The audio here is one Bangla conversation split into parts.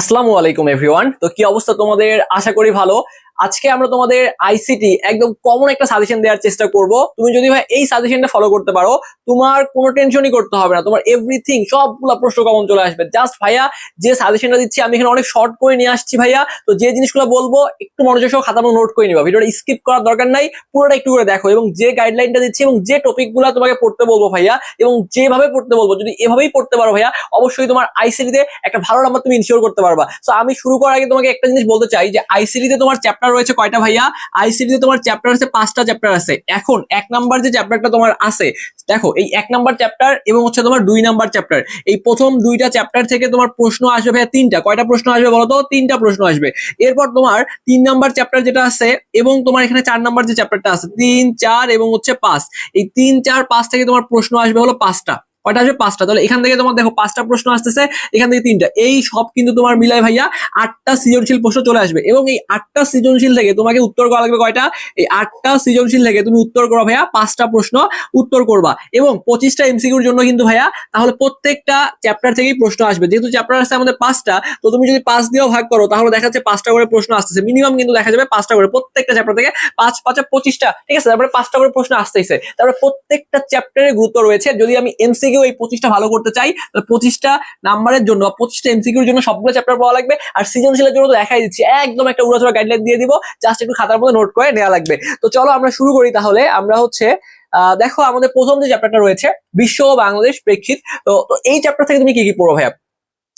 আসসালামু আলাইকুম এভরিওয়ান তো কি অবস্থা তোমাদের? আশা করি ভালো। আজকে আমরা তোমাদের আইসিটি একদম কমন একটা সাজেশন দেওয়ার চেষ্টা করব। তুমি যদি ভাই এই সাজেশনটা ফলো করতে পারো, তোমার কোনো টেনশনই করতে হবে না। তোমার এভরিথিং সবগুলো প্রশ্ন কমন চলে আসবে। জাস্ট ভাইয়া, যে সাজেশনটা দিচ্ছি, আমি এখানে অনেক শর্ট করে নিয়ে আসছি ভাইয়া। তো যে জিনিসগুলো বলব, একটু মনোযোগ সহ খাতা নোট করে নিবা। ভিডিওটা স্কিপ করার দরকার নাই, পুরোটা একটু করে দেখো। এবং যে গাইডলাইনটা দিচ্ছি এবং যে টপিকগুলো তোমাকে পড়তে বলব ভাইয়া, এবং যেভাবে পড়তে বলব, যদি এভাবেই পড়তে পারো ভাইয়া, অবশ্যই তোমার আইসিটিতে একটা ভালো নাম্বার তুমি ইনশিওর করতে পারবা। তো আমি শুরু করার আগে তোমাকে একটা জিনিস বলতে চাই যে আইসিটিতে তোমার চ্যাপ্টার রয়েছে কয়টা ভাইয়া? আইসিটিতে তোমার চ্যাপ্টার আছে, পাঁচটা চ্যাপ্টার আছে। এখন, এক নাম্বার যে চ্যাপ্টারটা তোমার আছে, দেখো, এই এক নাম্বার চ্যাপ্টার এবং হচ্ছে তোমার দুই নাম্বার চ্যাপ্টার এই প্রথম দুইটা চ্যাপ্টার থেকে তোমার প্রশ্ন আসবে ভাইয়া তিনটা। কয়টা প্রশ্ন আসবে বলো তো? তিনটা প্রশ্ন আসবে। এরপর তোমার তিন নাম্বার চ্যাপ্টার যেটা আছে এবং তোমার এখানে চার নাম্বার যে চ্যাপ্টারটা আছে, তিন, চার এবং হচ্ছে পাঁচ। এই তিন, চার, পাঁচ থেকে তোমার প্রশ্ন আসবে হলো পাঁচটা। কয়টা আসবে? পাঁচটা। তাহলে এখান থেকে তোমার দেখো পাঁচটা প্রশ্ন আসতেছে, এখান থেকে তিনটা। এই সব কিন্তু তোমার মিলাই ভাইয়া আটটা সৃজনশীল প্রশ্ন চলে আসবে এবং এই আটটা সৃজনশীল থেকে তোমাকে উত্তর করা লাগবে কয়টা? এই আটটা সৃজনশীল থেকে তুমি উত্তর করো ভাইয়া, পাঁচটা প্রশ্ন উত্তর করবা এবং পঁচিশটা এমসিকিউর জন্য কিন্তু ভাইয়া তাহলে প্রত্যেকটা চ্যাপ্টার থেকেই প্রশ্ন আসবে। যেহেতু চ্যাপ্টার আছে আমাদের পাঁচটা, তো তুমি যদি পাঁচ দিয়েও ভাগ করো তাহলে দেখা যাচ্ছে পাঁচটা করে প্রশ্ন আসতেছে। মিনিমাম কিন্তু দেখা যাবে পাঁচটা করে। প্রত্যেকটা চ্যাপ্টার থেকে পাঁচ, পাঁচে পঁচিশটা। ঠিক আছে? তারপরে পাঁচটা করে প্রশ্ন আসতেছে। তারপরে প্রত্যেকটা চ্যাপ্টারে গুরুত্ব রয়েছে। যদি আমি এমসিকিউ এই পঁচিশটা ভালো করতে চাই, তাহলে পঁচিশটা নাম্বারের জন্য বা পঁচিশটা এমসিকিউর জন্য সবগুলো চ্যাপ্টার পাওয়া লাগবে। আর সৃজনশীলের জন্য তো দেখাই দিচ্ছি, একদম একটা উড়াচড়া গাইডলাইন দিয়ে দিব জাস্ট একটু খাতার মধ্যে নোট করে নেওয়া লাগবে। তো চলো আমরা শুরু করি তাহলে, আমরা হচ্ছে দেখো আমাদের প্রথম যে চ্যাপ্টারটা রয়েছে, বিশ্ব ও বাংলাদেশ প্রেক্ষিত। তো তো এই চ্যাপ্টার থেকে তুমি কি কি পড়ো ভাইয়া?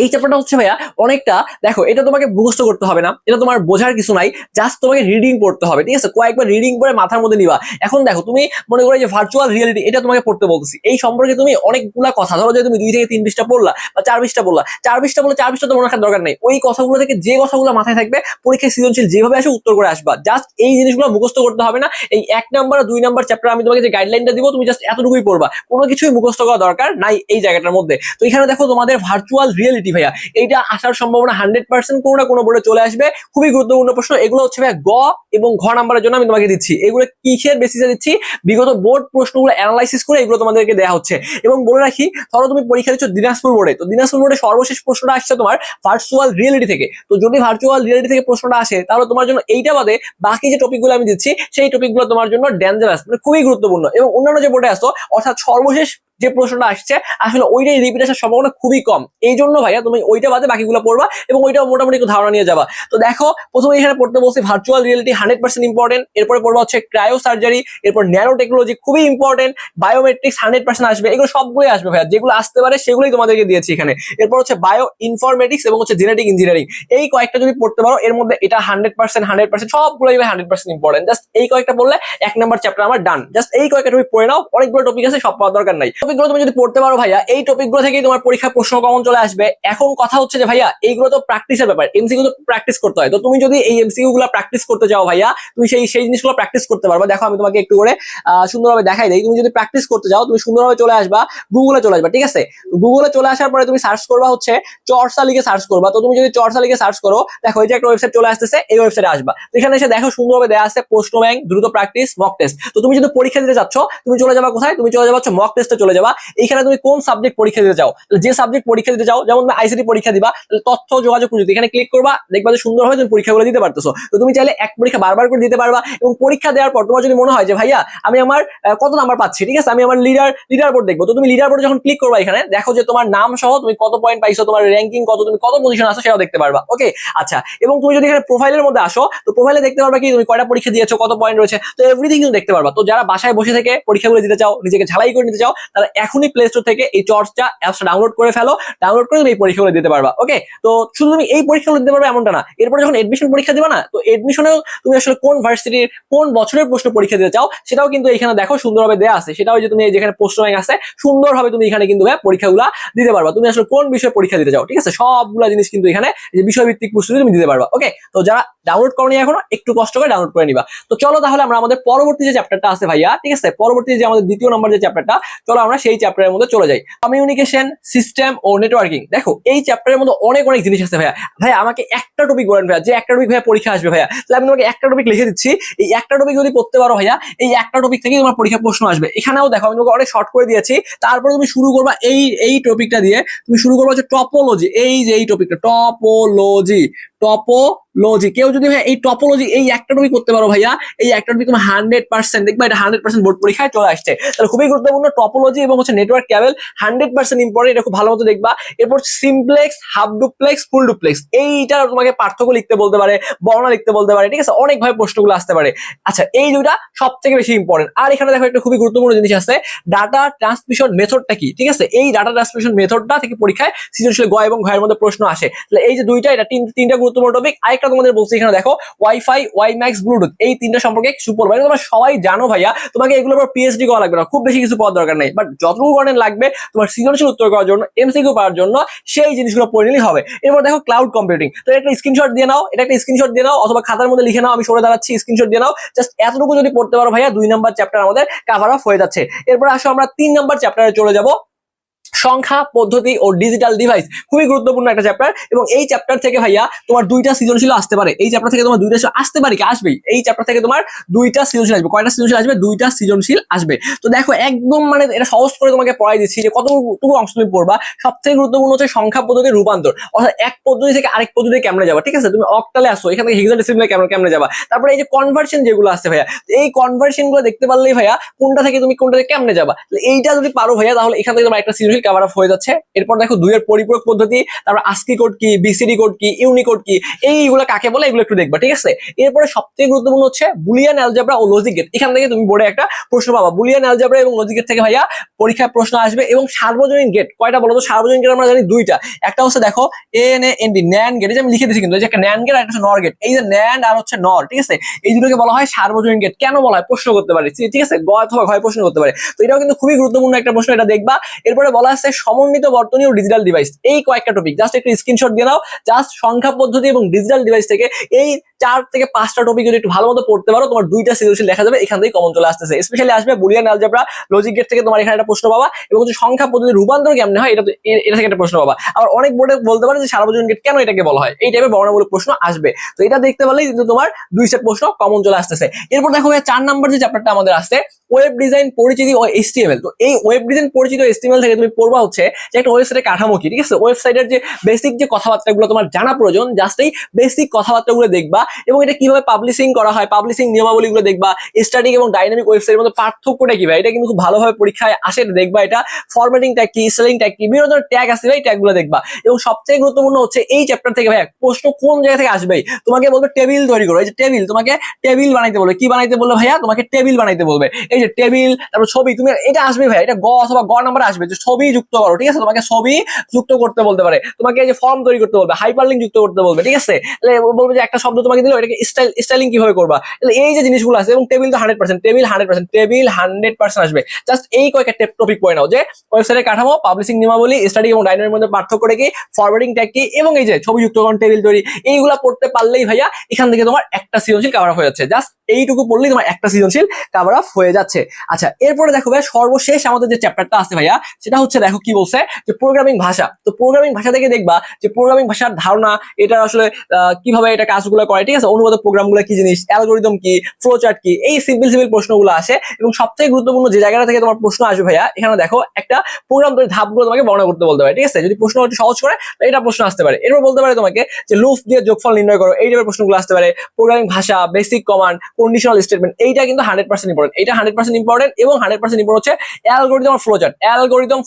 এই চ্যাপ্টারটা হচ্ছে ভাইয়া অনেকটা, দেখো, এটা তোমাকে মুখস্থ করতে হবে না, এটা তোমার বোঝার কিছু নাই জাস্ট তোমাকে রিডিং পড়তে হবে, ঠিক আছে? কয়েকবার রিডিং করে মাথার মধ্যে নিবা। এখন দেখো, তুমি মনে করো যে ভার্চুয়াল রিয়েলিটি এটা তোমাকে পড়তে বলতেছি। এই সম্পর্কে তুমি অনেকগুলা কথা, ধরো যে তুমি দুই থেকে তিন পৃষ্ঠা পড়লা বা চার বিশটা পড়লা, চার পৃষ্ঠা বলে চার পৃষ্ঠা তো মনে রাখার দরকার নেই। ওই কথাগুলো থেকে যে কথাগুলো মাথায় থাকবে, পরীক্ষায় সৃজনশীল যেভাবে আসে উত্তর করে আসবা। জাস্ট এই জিনিসগুলো মুখস্থ করতে হবে না, এই এক নাম্বার দুই নাম্বার চ্যাপ্টার আমি তোমাকে যে গাইডলাইনটা দিব, তুমি জাস্ট এতটুকুই পড়বা। কোনো কিছুই মুখস্থ করা দরকার নাই এই জায়গাটার মধ্যে। তো এখানে দেখো তোমাদের ভার্চুয়াল রিয়েলিটি ভাইয়া। এইটা আসার সম্ভাবনা হান্ড্রেড পার্সেন্ট কোনো না কোনো বোর্ডে চলে আসবে। খুবই গুরুত্বপূর্ণ প্রশ্ন। এগুলো হচ্ছে ভাইয়া গ এবং ঘ নাম্বারের জন্য আমি তোমাকে দিচ্ছি। এগুলো কিসের বেসিসে দিচ্ছি? বিগত বোর্ড প্রশ্নগুলো অ্যানালাইসিস করে এগুলো তোমাদেরকে দেওয়া হচ্ছে। এবং বলে রাখি, ধরো তুমি পরীক্ষা দিচ্ছ দিনাজপুর বোর্ডে তো দিনাজপুর বোর্ডে সর্বশেষ প্রশ্নটা আসছে তোমার ভার্চুয়াল রিয়েলিটি থেকে। তো যদি ভার্চুয়াল রিয়েলিটি থেকে প্রশ্নটা আসে, তাহলে তোমার জন্য এইটা বাদে বাকি যে টপিকগুলো আমি দিচ্ছি, সেই টপিকগুলো তোমার জন্য ডেঞ্জারাস মানে খুবই গুরুত্বপূর্ণ। এবং অন্যান্য যে বোর্ডে আসো, অর্থাৎ সর্বশেষ যে প্রশ্নটা আসছে, আসলে ওইটাই রিপিট আসার সম্ভাবনা খুবই কম। এই জন্য ভাইয়া তুমি ওইটা বাদে বাকিগুলো পড়বা এবং ওইটাও মোটামুটি একটু ধারণা নিয়ে যাবা। তো দেখো প্রথমে এখানে পড়তে বলছি virtual reality hundred percent important এরপরে পড়বা হচ্ছে ক্রায়ো সার্জারি এরপর ন্যানো টেকনোলজি খুবই ইম্পর্টেন্ট বায়োমেট্রিক্স হান্ড্রেড পার্সেন্ট আসবে, এগুলো সবগুলোই আসবে ভাইয়া। যেগুলো আসতে পারে সেগুলোই তোমাদেরকে দিয়েছি এখানে। এরপর হচ্ছে বায়ো ইনফরমেটিক্স এবং হচ্ছে জেনেটিক ইঞ্জিনিয়ারিং এই কয়েকটা যদি পড়তে পারো, এর মধ্যে এটা হান্ড্রেড পার্সেন্ট হান্ড্রেড পার্সেন্ট সবগুলোই হান্ড্রেড পার্সেন্ট ইম্পর্টেন্ট জাস্ট এই কয়েকটা বললে এক নম্বর চ্যাপ্টার আমার ডান জাস্ট এই কয়েকটা তুমি পড়ে নাও, অনেকগুলো টপিক আছে, সব পাওয়ার দরকার নাই। টপিকগুলো তুমি যদি পড়তে পারো ভাইয়া, এই টপিকগুলো থেকেই তোমার পরীক্ষার প্রশ্ন কমন চলে আসবে। এখন কথা হচ্ছে যে ভাইয়া, এইগুলো তো প্র্যাকটিসের ব্যাপার। এমসিকিউ তো প্র্যাকটিস করতে হয়। তো তুমি যদি এই এমসিকিউ গুলো প্র্যাকটিস করতে চাও ভাইয়া, তুমি সেই সেই জিনিসগুলো প্র্যাকটিস করতে পারবা। দেখো, আমি তোমাকে একটু করে সুন্দরভাবে দেখাই দেই। তুমি যদি প্র্যাকটিস করতে চাও, তুমি সুন্দরভাবে চলে আসবা গুগলে চলে আসবা, ঠিক আছে? গুগলে চলে আসার পরে তুমি সার্চ করবা হচ্ছে চর্চা লিখে সার্চ করবা। তো তুমি যদি চর্চা লিখে সার্চ করো, দেখো, এই যে একটা ওয়েবসাইট চলে আসতেছে, এই ওয়েবসাইটে আসবা। এখানে এসে দেখো, সুন্দরভাবে দেওয়া আছে প্রশ্ন ব্যাংক দ্রুত প্র্যাকটিস মক টেস্ট তো তুমি যদি পরীক্ষা দিতে যাচ্ছ তুমি চলে যাবা কোথায়? তুমি চলে যাবা হচ্ছে মক টেস্টে চলে যাবা এখানে তুমি কোন সাবজেক্ট পরীক্ষা দিতে চাও? যে সাবজেক্ট পরীক্ষা দিতে চাও, যেমন তুমি আইসিটি পরীক্ষা দিবা তথ্য যোগাযোগ প্রযুক্তি, এখানে ক্লিক করবা, দেখবা যে সুন্দরভাবে তুমি পরীক্ষাগুলো দিতে পারতেছো। তো তুমি চাইলে এক পরীক্ষা বারবার করে দিতে পারবা এবং পরীক্ষা দেওয়ার পর তোমার যদি মনে হয় যে, ভাইয়া, আমি আমার কত নাম্বার পাচ্ছি? ঠিক আছে, আমি আমার লিডার লিডার বোর্ড দেখব। তো তুমি লিডার বোর্ড যখন ক্লিক করবা এখানে, দেখো যে তোমার নাম সহ তুমি কত পয়েন্ট পাইছো, তোমার র্যাঙ্কিং কত, তুমি কত পজিশন আছো সেটাও দেখতে পারবা। ওকে আচ্ছা এবং তুমি যদি এখানে প্রোফাইলের মধ্যে আসো, তো প্রোফাইলে দেখতে পারবা কি, তুমি কয়টা পরীক্ষা দিয়েছ, কত পয়েন্ট রয়েছে? তো এভরিথিং কিন্তু দেখতে পারবা। তো যারা বাসায় বসে থেকে পরীক্ষাগুলো দিতে চাও, নিজেকে ঝালাই করে নিতে চাও, তারা এখনই প্লে স্টোর থেকে এই চর্চা অ্যাপসটা ডাউনলোড করে ফেলো। ডাউনলোড করে তুমি এই পরীক্ষাগুলো দিতে পারবা ওকে তো শুধু তুমি এই পরীক্ষাগুলো দিতে পারবে এমনটা না। এরপরে যখন এডমিশন পরীক্ষা দিবা না, তো এডমিশনেও তুমি আসলে কোন ভার্সিটির কোন বছরের প্রশ্ন পরীক্ষা দিতে চাও, সেটাও কিন্তু এখানে দেখো সুন্দরভাবে দেওয়া আছে। সেটাও যে তুমি যেখানে প্রশ্ন ব্যাংক আছে সুন্দরভাবে তুমি এখানে কিন্তু ভাইয়া পরীক্ষাগুলো দিতে পারবা। তুমি আসলে কোন বিষয়ে পরীক্ষা দিতে চাও, ঠিক আছে? সবগুলা জিনিস কিন্তু এখানে যে বিষয়ভিত্তিক প্রস্তুতি তুমি দিতে পারবা ওকে তো যারা ডাউনলোড করনি এখনও, একটু কষ্ট করে ডাউনলোড করে নিবা। তো চলো তাহলে আমরা আমাদের পরবর্তী যে চ্যাপ্টারটা আছে ভাইয়া, ঠিক আছে? পরবর্তী যে আমাদের দ্বিতীয় নম্বর যে চ্যাপ্টারটা চলো আমরা আমরা সেই চ্যাপ্টারের মধ্যে চলে যাই। কমিউনিকেশন সিস্টেম ও নেটওয়ার্কিং দেখো, এই চ্যাপ্টারের মধ্যে অনেক অনেক জিনিস আছে ভাইয়া। ভাইয়া আমাকে একটা টপিক বলেন ভাইয়া, যে একটা টপিক ভাইয়া পরীক্ষা আসবে ভাইয়া। তাহলে আমি তোমাকে একটা টপিক লিখে দিচ্ছি। এই একটা টপিক যদি পড়তে পারো ভাইয়া, এই একটা টপিক থেকে তোমার পরীক্ষা প্রশ্ন আসবে। এখানেও দেখো, আমি তোমাকে অনেক শর্ট করে দিয়েছি। তারপরে তুমি শুরু করবা এই এই টপিকটা দিয়ে। তুমি শুরু করবা হচ্ছে টপোলজি এই যে এই টপিকটা টপোলজি টপোলজি কেউ যদি ভাই এই টপোলজি এই একটা টপিক করতে পারো ভাইয়া, এই একটা টপিক তোমার হান্ড্রেড পার্সেন্ট দেখবা এটা হান্ড্রেড পার্সেন্ট বোর্ড পরীক্ষায় চলে আসছে। তাহলে খুবই গুরুত্বপূর্ণ টপোলজি এবং হচ্ছে network cable hundred percent important এটা খুব ভালো মতো দেখবা। এরপর simplex half duplex full duplex এইটা তোমাকে পার্থক্য লিখতে বলতে পারে, বর্ণনা লিখতে বলতে পারে, ঠিক আছে? অনেক ভাবে প্রশ্নগুলো আসতে পারে। আচ্ছা এই দুইটা সব থেকে বেশি ইম্পর্টেন্ট আর এখানে দেখো একটা খুবই গুরুত্বপূর্ণ জিনিস আছে ডাটা ট্রান্সমিশন মেথডটা কি, ঠিক আছে? এই ডাটা ট্রান্সমিশন মেথডটা থেকে পরীক্ষায় সৃজনশীল গ এবং ঘয়ের মধ্যে প্রশ্ন আসে। তাহলে এই যে দুইটা, এটা তিন, তিনটা গুরুত্বপূর্ণ টপিক আরেকটা তোমাদের বলছি এখানে দেখো ওয়াইফাই ওয়াই ম্যাক্স ব্লুটুথ এই তিনটা সম্পর্কে সুপর ভাই তোমরা সবাই জানো ভাইয়া, তোমাকে এগুলোর উপর পিএইচডি করা লাগবে না, খুব বেশি কিছু পাওয়ার দরকার নেই। বাট যতটুকু করেন লাগবে, তোমার সৃজনশীল উত্তর করার জন্য এমসিকিউ পাওয়ার জন্য, সেই জিনিসগুলো পড়ে নিলেই হবে। এরপর দেখো ক্লাউড কম্পিউটিং তো একটা স্ক্রিনশট দিয়ে নাও, এটা একটা স্ক্রিনশট দিয়ে নাও, অথবা খাতার মধ্যে লিখে নাও, আমি সরে দাঁড়াচ্ছি স্ক্রিনশট দিয়ে নাও। জাস্ট এতটুকু যদি পড়তে পারো ভাইয়া, দুই নাম্বার চ্যাপ্টার আমাদের কাভার অফ হয়ে যাচ্ছে। এরপর আসো আমরা তিন নাম্বার চ্যাপ্টারে চলে যাব। সংখ্যা, পদ্ধতি ও ডিজিটাল ডিভাইস খুবই গুরুত্বপূর্ণ একটা চ্যাপ্টার এবং এই চ্যাপ্টার থেকে ভাইয়া তোমার দুইটা সৃজনশীল আসতে পারে। এই চ্যাপ্টার থেকে তোমার দুইটা আসতে পারে কি? আসবেই। এই চ্যাপ্টার থেকে তোমার দুইটা সৃজনশীল আসবে। কয়টা সৃজনশীল আসবে? দুইটা সৃজনশীল আসবে। তো দেখো, একদম মানে এটা সহজ করে তোমাকে পড়াই দিচ্ছি যে কতটুকু অংশ তুমি পড়বা। সব থেকে গুরুত্বপূর্ণ হচ্ছে সংখ্যা পদ্ধতির রূপান্তর। অর্থাৎ এক পদ্ধতি থেকে আরেক পদ্ধতি কেমনে যাবা, ঠিক আছে? তুমি অক্টালে আসো, এখান থেকে হেক্সাডেসিমালে কেমন, কেমনে যাবা। তারপরে এই যে কনভার্সন যেগুলো আছে ভাইয়া এই কনভার্সনগুলো দেখতে পারলেই ভাইয়া কোনটা থেকে তুমি কোনটা থেকে কেমনে যাবা? এইটা যদি পারো ভাইয়া, তাহলে এখান থেকে তোমার একটা সৃজনশীল কাভার অফ হয়ে যাচ্ছে। এরপর দেখো দুইয়ের পরিপূরক পদ্ধতি, তারপর আস্কি কোড কি বিসিডি কোড কি ইউনিকোড কি, এইগুলো কাকে বলে এগুলো একটু দেখবা, ঠিক আছে? এরপরে সবথেকে গুরুত্বপূর্ণ হচ্ছে বুলিয়ান অ্যালজেব্রা ও লজিক গেট এখান থেকে তুমি বোর্ডে একটা প্রশ্ন পাবা, বুলিয়ান অ্যালজেব্রা এবং লজিক গেট থেকে ভাইয়া পরীক্ষায় প্রশ্ন আসবে এবং সার্বজনীন গেট কয়টা বলো তো? সার্বজনীন গেট আমরা জানি দুইটা। একটা হচ্ছে দেখো N A N D NAND gate আমি লিখে দিচ্ছি কিন্তু একটা ন্যান গেট আর একটা নর গেট এই যে ন্যান আর হচ্ছে নর ঠিক আছে? এই দুটোকে বলা হয় সার্বজনীন গেট কেন বলা হয়? প্রশ্ন করতে পারে। ঠিক আছে? গ অথবা ঘয় প্রশ্ন করতে পারে। তো এটাও কিন্তু খুবই গুরুত্বপূর্ণ একটা প্রশ্ন, এটা দেখবা। এরপরে বলা সমন্বিত বর্তনী ও ডিজিটাল ডিভাইস এই কয়েকটা টপিক জাস্ট একটু স্ক্রিনশট দিয়ে নাও। জাস্ট সংখ্যা পদ্ধতি এবং ডিজিটাল ডিভাইস থেকে এই চার থেকে পাঁচটা টপিক যদি একটু ভালো মতো পড়তে পারো, তোমার দুইটা সৃজনশীল দেখা যাবে। এখান থেকে কমন চলে আসতেছে। স্পেশালি আসবে বুলিয়ান অ্যালজেব্রা লজিক গেট থেকে তোমার এখানে একটা প্রশ্ন পাবা এবং হচ্ছে সংখ্যা পদ্ধতি রূপান্তর কেমন হয়, এটা এটা থেকে একটা প্রশ্ন পাবা। আবার অনেক বোর্ডে বলতে পারে যে সার্বজনীন গেট কেন এটাকে বলা হয়? এই টাইপের বর্ণমূলক প্রশ্ন আসবে। তো এটা দেখতে পারলেই কিন্তু তোমার দুই সেট প্রশ্ন কমন চলে আসতেছে। এরপর দেখো চার নাম্বার যে চ্যাপ্টারটা আমাদের আসছে ওয়েব ডিজাইন পরিচিতি ও এসটিএমএল তো এই ওয়েব ডিজাইন পরিচিতি এসটিএমএল থেকে তুমি পড়বা হচ্ছে যে একটা ওয়েবসাইটের কাঠামো কি ঠিক আছে? ওয়েবসাইটের যে বেসিক যে কথাবার্তাগুলো তোমার জানা প্রয়োজন জাস্ট এই বেসিক কথাবার্তাগুলো দেখবা এবং এটা কীভাবে পাবলিশিং করা হয় পাবলিশিং নিয়মাবলীগুলো দেখবা স্ট্যাটিক এবং ডাইনামিক ওয়েবসাইটের মধ্যে পার্থক্যটা কি ভাই? এটা কিন্তু খুব ভালোভাবে পরীক্ষায় আসে দেখবা। এটা ফরম্যাটিং ট্যাগ কি স্পেলিং ট্যাগ কি, বিভিন্ন ধরনের ট্যাগ আছে ভাই ট্যাগগুলো দেখবা। এবং সবথেকে গুরুত্বপূর্ণ হচ্ছে এই চ্যাপ্টার থেকে ভাই, প্রশ্ন কোন জায়গা থেকে আসবে? তোমাকে বলবে টেবিল তৈরি করো। এই যে টেবিল তোমাকে টেবিল বানাইতে বলবে। কি বানাইতে বলবে ভাইয়া? তোমাকে টেবিল বানাইতে বলবে। এই যে টেবিল, তারপর ছবি, তুমি এটা আসবে ভাই, এটা গ অথবা গ নাম্বার আসবে, যে ছবি যুক্ত করো, ঠিক আছে? তোমাকে ছবি যুক্ত করতে বলতে পারে, তোমাকে এই যে ফর্ম তৈরি করতে বলবে হাইপারলিংক যুক্ত করতে বলবে, ঠিক আছে? বলবে যে একটা শব্দ তোমাকে দিলো, এটাকে স্টাইল স্টাইলিং কীভাবে করবা? এই যে জিনিসগুলো আছে, এবং টেবিল তো hundred percent table hundred percent table hundred percent আসবে। জাস্ট এই কয়েকটা টপিক পড়ে নাও, যে ওয়েবসাইটের কাঠামো পাবলিশিং নিয়মাবলী স্টাডি এবং ডাইনামিক মধ্যে পার্থক্য কি ফরওয়ার্ডিং ট্যাগ কি, এবং এই যে ছবি যুক্ত যুক্তকরণ টেবিল তৈরি, এইগুলা পড়তে পারলেই ভাইয়া, এখান থেকে তোমার একটা সৃজনশীল কাভার অফ হয়ে যাচ্ছে। জাস্ট এইটুকু পড়লেই তোমার একটা সৃজনশীল কাভার অফ হয়ে যাচ্ছে। আচ্ছা এরপরে দেখো ভাই সর্বশেষ আমাদের যে চ্যাপ্টারটা আছে ভাইয়া, সেটা হচ্ছে দেখো কি বলছে? যে প্রোগ্রামিং ভাষা। তো প্রোগ্রামিং ভাষা থেকে দেখবা যে প্রোগ্রামিং ভাষার ধারণা এটা আসলে কীভাবে এটা কাজগুলো করে, ঠিক আছে? অনুবাদক প্রোগ্রামগুলো কি জিনিস? অ্যালগোরিদম কি? ফ্লো চার্ট কি? এই সিম্পল সিম্পল প্রশ্নগুলো আসে এবং সবথেকে গুরুত্বপূর্ণ যে জায়গাটা থেকে তোমার প্রশ্ন আসবে ভাইয়া, এখানে দেখো একটা প্রোগ্রাম তৈরি ধাপগুলো তোমাকে বর্ণনা করতে বলতে পারে, ঠিক আছে? যদি প্রশ্ন একটু সহজ করে এটা প্রশ্ন আসতে পারে। এরপর বলতে পারে তোমাকে যে লুপ দিয়ে যোগফল নির্ণয় করো, এই টাইপের প্রশ্নগুলো আসতে পারে। প্রোগ্রামিং ভাষা বেসিক কমান্ড কন্ডিশনাল স্টেটমেন্ট এইটা কিন্তু হান্ড্রেড পার্সেন্ট ইম্পর্টেন্ট এইটা হান্ড্রেড পার্সেন্ট ইম্পর্টেন্ট এবং হান্ড্রেড পার্সেন্ট ইম্পর্টেন্ট হচ্ছে অ্যালগোরিদম অ্যালগোরিদম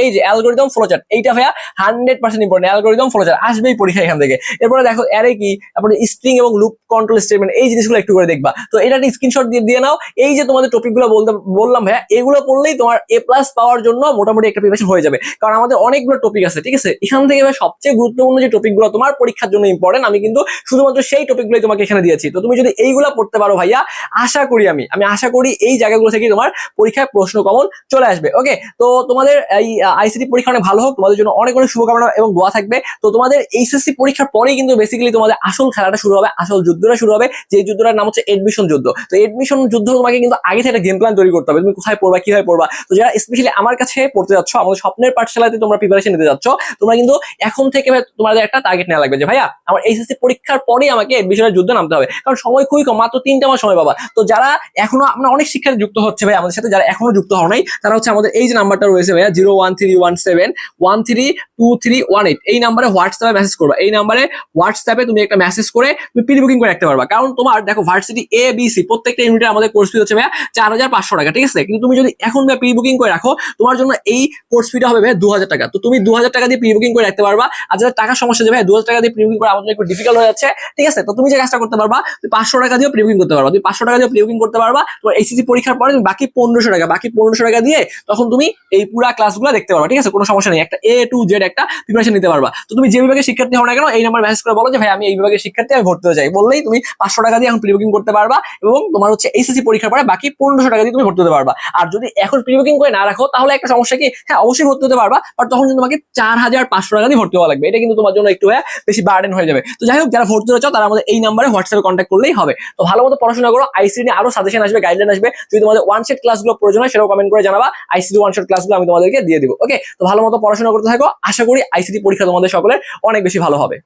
এই যে অ্যালগোরিদম এইটা ভাইয়া হান্ড্রেড পার্সেন্ট ইম্পর্টেন্ট অ্যালগোরিদম আসবেই পরীক্ষা এখান থেকে। এরপরে দেখো অ্যারে কি, তারপরে স্ট্রিং এবং লুপ কন্ট্রোল স্টেটমেন্ট এই জিনিসগুলো একটু করে দেখবা। তো এটা স্ক্রিনশট দিয়ে দিয়ে নাও। এই যে তোমাদের টপিকগুলো বলতে, বললাম ভাইয়া, এগুলো পড়লেই তোমার এ প্লাস পাওয়ার জন্য মোটামুটি একটা প্রিপারেশন হয়ে যাবে। কারণ আমাদের অনেকগুলো টপিক আছে, ঠিক আছে? এখান থেকে সবচেয়ে গুরুত্বপূর্ণ যে টপিকগুলো তোমার পরীক্ষার জন্য ইম্পর্টেন্ট আমি কিন্তু শুধুমাত্র সেই টপিকগুলোই তোমাকে এখানে দিয়েছি। তো তুমি যদি এইগুলা পড়তে পারো ভাইয়া, আশা করি আমি আমি আশা করি এই জায়গাগুলো থেকে তোমার পরীক্ষায় প্রশ্ন কমন চলে আসবে। ওকে তো তোমাদের এই আইসিটি পরীক্ষা অনেক ভালো হোক। তোমাদের জন্য অনেক অনেক শুভকামনা এবং দোয়া থাকবে। তো তোমাদের এইচএসসি পরীক্ষার পরেই কিন্তু বেসিক্যালি তোমাদের আসল খেলাটা শুরু হবে, আসল যুদ্ধটা শুরু হবে যে যুদ্ধটার নাম হচ্ছে এডমিশন যুদ্ধ। তো এডমিশন যুদ্ধ তোমাকে কিন্তু আগে থেকে গেম প্ল্যান তৈরি করতে হবে। তুমি কোথায় পড়বা, কীভাবে পড়বা? তো যারা স্পেশালি আমার কাছে পড়তে যাচ্ছ, আমাদের স্বপ্নের পাঠশালাতে তোমরা প্রিপারেশন নিতে যাচ্ছ, তোমরা কিন্তু এখন থেকে তোমাদের একটা টার্গেট নেওয়া লাগবে যে, ভাইয়া, আমার এইচএসসি পরীক্ষার পরেই আমাকে এডমিশনের যুদ্ধ নামতে হবে। কারণ সময় খুবই কম, মাত্র তিনটা মাস সময় পাবা। তো যারা এখনও আমরা অনেক শিক্ষার্থী যুক্ত হচ্ছে ভাই, আমাদের সাথে যারা এখনও যুক্ত হও নাই, তারা হচ্ছে আমাদের এই যে নাম্বারটা রয়েছে ভাইয়া, zero one three one seven one three two three one eight. এই নাম্বারে হোয়াটসঅ্যাপে মেসেজ করবা। এই নাম্বারে হোয়াটসঅ্যাপে তুমি একটা মেসেজ করে তুমি প্রি বুকিং করে রাখতে পারবা। কারণ তোমার, দেখো ভার্সিটি এ বি সি প্রত্যেকটা ইউনিটে আমাদের কোর্স ফি হচ্ছে ভাইয়া চার হাজার পাঁচশো টাকা, ঠিক আছে? কিন্তু তুমি যদি এখন ভাই প্রি বুকিং করে রাখো, তোমার জন্য এই কোর্স ফিটা হবে ভাই দু হাজার টাকা। তো তুমি দু হাজার টাকা দিয়ে প্রি বুকিং করে রাখতে পারবা। আর যাদের টাকার সমস্যা যে ভাই দু হাজার টাকা দিয়ে প্রি বুকিং করা আমাদের একটু ডিফিকাল্ট হয়ে যাচ্ছে, ঠিক আছে? তো তুমি যে কাজটা করতে পারবা, তুমি পাঁচশো টাকা দিয়ে প্রি বুকিং করতে পারবা। তুমি পাঁচশো টাকা দিয়ে প্রি বুকিং করতে পারবা, তোমার এইচএসসি পরীক্ষার পরে তুমি বাকি পনেরোশো টাকা বাকি পনেরোশো টাকা দিয়ে তখন তুমি এই পুরা ক্লাসগুলো দেখতে পারবা ঠিক আছে? কোনো সমস্যা নেই। একটা এ টু জেড একটা প্রিপারেশন নিতে পারবা। তো তুমি যে বিভাগের শিক্ষার্থী হও না কেন এই নাম্বার মেসেজ করে বলো যে ভাই আমি এই বিভাগের শিক্ষার্থী আমি ভর্তি হতে চাই বললেই তুমি পাঁচশো টাকা দিয়ে এখন প্রি বুকিং করতে পারবা এবং তোমার হচ্ছে এইচএসসি পরীক্ষার পরে বাকি পনেরোশো টাকা দিয়ে তুমি ভর্তি হতে পারবা। আর যদি এখন প্রি বুকিং করে না রাখো তাহলে একটা সমস্যা কি? হ্যাঁ অবশ্যই ভর্তি হতে পারবা বাট তখন তোমাকে চার হাজার পাঁচশো টাকা দিয়ে ভর্তি হওয়া লাগবে। এটা কিন্তু তোমার জন্য একটু হ্যাঁ, বেশি বার্ডেন হয়ে যাবে। তো যাই হোক যারা ভর্তি হতে চাও তারা আমাদের এই নাম্বারে হোয়াটসঅ্যাপে কন্ট্যাক্ট করলেই হবে। তো ভালো মতো পড়াশোনা করো আইসিডি আরও সাজেশন আসবে গাইডলাইন আসবে। যদি তোমাদের ওয়ান সেট ক্লাসগুলো প্রয়োজন হয়, সেটাও কমেন্ট করে জানাবা। আইসিডি ওয়ান সেট ক্লাসগুলো আমি তোমাদেরকে দিয়ে দিব ওকে তো ভালো মতো পড়াশোনা করতে থাকো। আশা করি আইসিডি পরীক্ষা তোমাদের সকলের অনেক বেশি ভালো হবে।